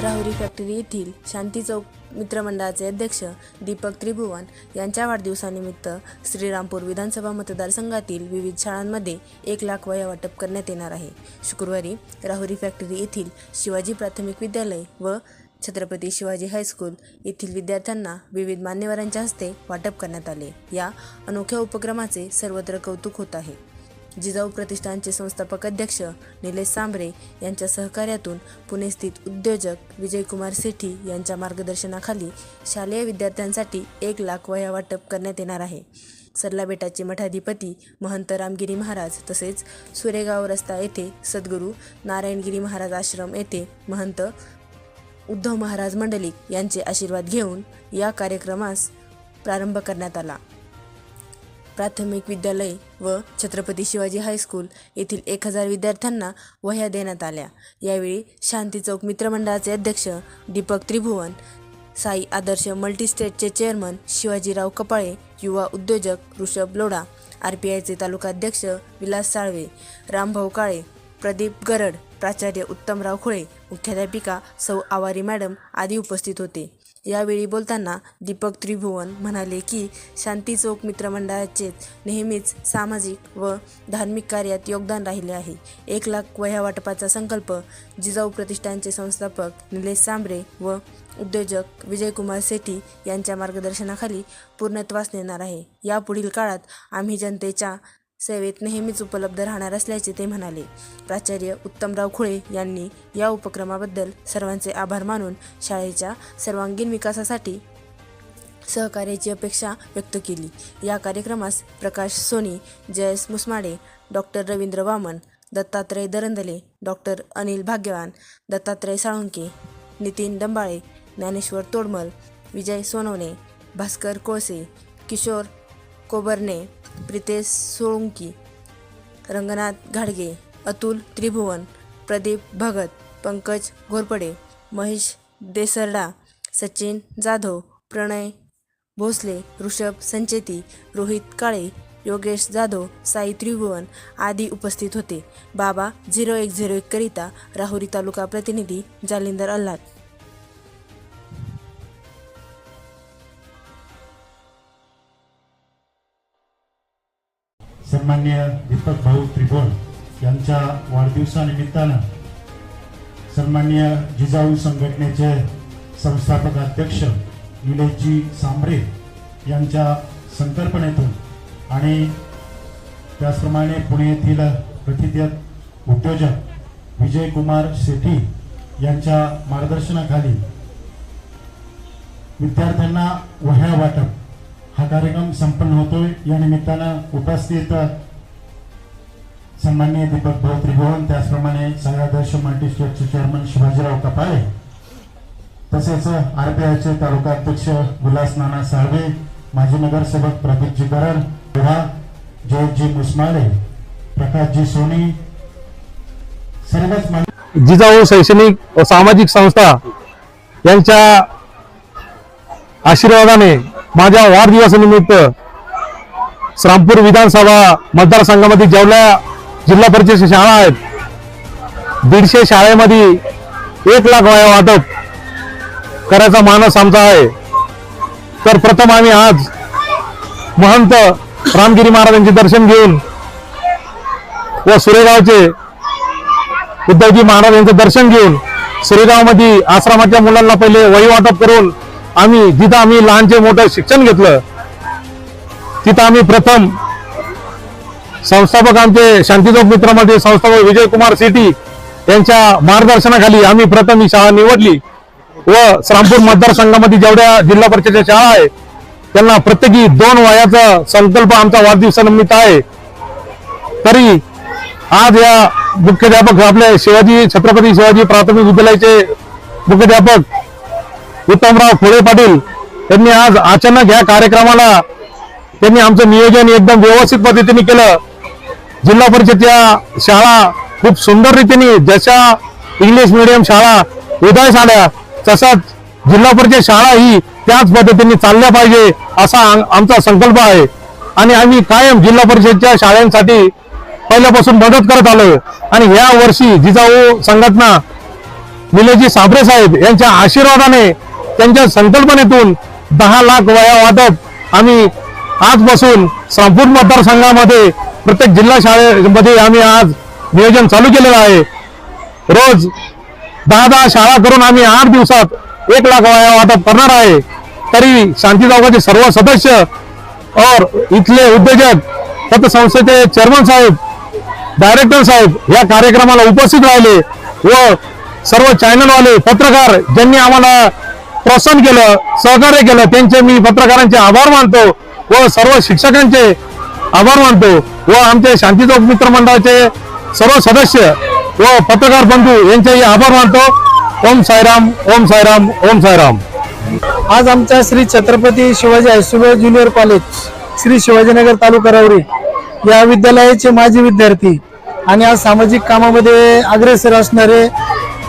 Rahuri factory येथील शांती चौक मित्रमंडळाचे अध्यक्ष दीपक त्रिभुवन यांच्या वाढदिवसानिमित्त श्रीरामपूर विधानसभा मतदारसंघातील विविध शाळांमध्ये एक लाख वया वाटप करण्यात येणार आहे. शुक्रवारी राहुरी फॅक्टरी येथील शिवाजी प्राथमिक विद्यालय व छत्रपती शिवाजी हायस्कूल येथील विद्यार्थ्यांना विविध मान्यवरांच्या हस्ते वाटप करण्यात आले. या अनोख्या उपक्रमाचे सर्वत्र कौतुक होत आहे. जिजाऊ प्रतिष्ठानचे संस्थापक अध्यक्ष निलेश सांबरे यांच्या सहकार्यातून पुणे स्थित उद्योजक विजयकुमार सेठी यांच्या मार्गदर्शनाखाली शालेय विद्यार्थ्यांसाठी एक लाख वया वाटप करण्यात येणार आहे. सरलाबेटाचे मठाधिपती महंत रामगिरी महाराज तसेच सुरेगाव रस्ता येथे सद्गुरू नारायणगिरी महाराज आश्रम येथे महंत उद्धव महाराज मंडलिक यांचे आशीर्वाद घेऊन या कार्यक्रमास प्रारंभ करण्यात आला. प्राथमिक विद्यालय व छत्रपती शिवाजी हायस्कूल येथील एक हजार विद्यार्थ्यांना वह्या देण्यात आल्या. यावेळी शांती चौक मित्रमंडळाचे अध्यक्ष दीपक त्रिभुवन साई आदर्श मल्टीस्टेटचे चेअरमन शिवाजीराव कपाळे युवा उद्योजक ऋषभ लोढा आर पी आयचे तालुका अध्यक्ष विलास साळवे रामभाऊ काळे प्रदीप गरड प्राचार्य उत्तमराव खुळे मुख्याध्यापिका सौ आवारी मॅडम आदी उपस्थित होते. यावेळी बोलताना दीपक त्रिभुवन म्हणाले की शांती चौक मित्रमंडळाचे नेहमीच सामाजिक व धार्मिक कार्यात योगदान राहिले आहे. एक लाख वह्या वाटपाचा संकल्प जिजाऊ प्रतिष्ठानचे संस्थापक निलेश सांबरे व उद्योजक विजयकुमार सेठी यांच्या मार्गदर्शनाखाली पूर्णत्वास नेणार आहे. यापुढील काळात आम्ही जनतेच्या सेवेत नेहमीच उपलब्ध राहणार असल्याचे ते म्हणाले. प्राचार्य उत्तमराव खुळे यांनी या उपक्रमाबद्दल सर्वांचे आभार मानून शाळेच्या सर्वांगीण विकासासाठी सहकार्याची अपेक्षा व्यक्त केली. या कार्यक्रमास प्रकाश सोनी जयस मुसमाडे डॉक्टर रवींद्र वामन दत्तात्रय दरंदले डॉक्टर अनिल भाग्यवान दत्तात्रय साळुंके नितीन डंबाळे ज्ञानेश्वर तोडमल विजय सोनवणे भास्कर कोळसे किशोर कोबरणे प्रितेश सोळुंकी रंगनाथ घाडगे अतुल त्रिभुवन प्रदीप भगत पंकज घोरपडे महेश देसरडा सचिन जाधव प्रणय भोसले ऋषभ संचेती रोहित काळे योगेश जाधव साई त्रिभुवन आदी उपस्थित होते. बाबा झिरो एक झिरो एककरिता राहुरी तालुका प्रतिनिधी जालिंदर अल्लाद सन्मान्य दीपक भाऊ त्रिभुवन यांच्या वाढदिवसानिमित्तानं सन्मान्य जिजाऊ संघटनेचे संस्थापक अध्यक्ष निलेशजी सांबरे यांच्या संकल्पनेतून आणि त्याचप्रमाणे पुणे येथील प्रथित उद्योजक विजयकुमार शेट्टी यांच्या मार्गदर्शनाखाली विद्यार्थ्यांना वह्या वाटप हा कार्यक्रम संपन्न होतोय. या निमित्तानं उपस्थित सन्मान्य दीपक भाऊ त्रिभुवन त्याचप्रमाणे सगळ्यादर्श मल्टीस्टेटचे चेअरमन शिवाजीराव कपाळे तसेच आरपीआयचे तालुका अध्यक्ष विलास नाना साळवे माजी नगरसेवक प्रदीपजी गरड विभा जयजी मुसमाळे प्रकाशजी सोनी सर्वच जिजाऊ शैक्षणिक व सामाजिक संस्था यांच्या आशीर्वादाने माझ्या वाढदिवसानिमित्त श्रामपूर विधानसभा मतदारसंघामध्ये जेवढ्या जिल्हा परिषद शाळा आहेत. दीडशे शाळेमध्ये एक लाख वया वाटप करायचा मानस आमचा आहे. तर प्रथम आम्ही आज महंत रामगिरी महाराजांचे दर्शन घेऊन व सुरेगावचे उद्धवजी महाराज यांचं दर्शन घेऊन सुरेगावमध्ये आश्रमाच्या मुलांना पहिले वही वाटप करून आम्ही जिथं आम्ही लहानचे मोठं शिक्षण घेतलं तिथं आम्ही प्रथम संस्थापक आमचे शांतीचौक मित्रामध्ये संस्थापक विजयकुमार सिटी यांच्या मार्गदर्शनाखाली आम्ही प्रथम ही शाळा निवडली व श्रामपूर मतदारसंघामध्ये जेवढ्या जिल्हा परिषदेच्या शाळा आहे त्यांना प्रत्येकी दोन वयाचा संकल्प आमचा वाढदिवसानिमित्त आहे. तरी आज या मुख्याध्यापक आपले शिवाजी छत्रपती शिवाजी प्राथमिक विद्यालयाचे मुख्याध्यापक उत्तमराव खोळे पाटील यांनी आज अचानक या कार्यक्रमाला त्यांनी आमचं नियोजन एकदम व्यवस्थित पद्धतीने केलं. जिल्हा परिषदच्या शाळा खूप सुंदर रीतीने जशा इंग्लिश मिडियम शाळा उदयास आल्या तसाच जिल्हा परिषद शाळा ही त्याच पद्धतीने चालल्या पाहिजे असा आम- आमचा संकल्प आहे. आणि आम्ही कायम जिल्हा परिषदच्या शाळांसाठी पहिल्यापासून मदत करत आलो आणि या वर्षी जिजाऊ संघटना निलेजी साबरे साहेब यांच्या आशीर्वादाने त्यांच्या संकल्पनेतून दहा लाख वया वाटप आम्ही आजपासून संपूर्ण मतदारसंघामध्ये प्रत्येक जिल्हा शाळेमध्ये आम्ही आज नियोजन चालू केलेलं आहे. रोज दहा दहा शाळा करून आम्ही आठ दिवसात एक लाख वया वाटप करणार आहे. तरी शांती चौकाचे सर्व सदस्य और इथले उद्योजक पतसंस्थेचे चेअरमन साहेब डायरेक्टर साहेब या कार्यक्रमाला उपस्थित राहिले व सर्व चॅनलवाले पत्रकार ज्यांनी आम्हाला प्रोत्साहन केलं सहकार्य केलं. त्यांचे मी पत्रकारांचे आभार मानतो व सर्व शिक्षकांचे आभार मानतो व आमचे शांतीचौक मित्र मंडळाचे सर्व सदस्य व पत्रकार बंधू यांचेही आभार मानतो. ओम साईराम ओम साईराम ओम साईराम. आज आमच्या Shri Chhatrapati Shivaji high school junior college Shri Shivajinagar taluka Rahuri या विद्यालयाचे माजी विद्यार्थी आणि आज सामाजिक कामामध्ये अग्रेसर असणारे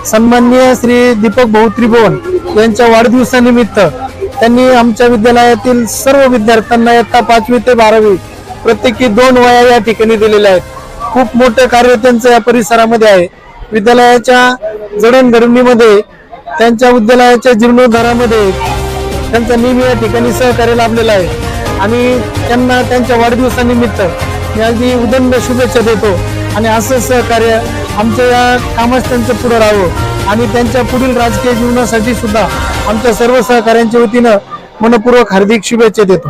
सन्माननीय श्री दीपक भाऊ त्रिभुवन यांच्या वाढदिवसानिमित्त त्यांनी आमच्या विद्यालयातील सर्व विद्यार्थ्यांना इयत्ता पाचवी ते बारावी प्रत्येकी दोन वया या ठिकाणी दिलेल्या आहेत. खूप मोठं कार्य त्यांचं या परिसरामध्ये आहे. विद्यालयाच्या जडणघडणीमध्ये त्यांच्या विद्यालयाच्या जीर्णोद्धारामध्ये त्यांचा नेहमी या ठिकाणी सहकार्य लाभलेलं आहे. आणि त्यांना त्यांच्या वाढदिवसानिमित्त मी अगदी उदंड शुभेच्छा देतो आणि असं सहकार्य आमच्या या कामास त्यांचं पुढं राहावं आणि त्यांच्या पुढील राजकीय जीवनासाठी सुद्धा आमच्या सर्व सहकाऱ्यांच्या वतीनं मनपूर्वक हार्दिक शुभेच्छा देतो.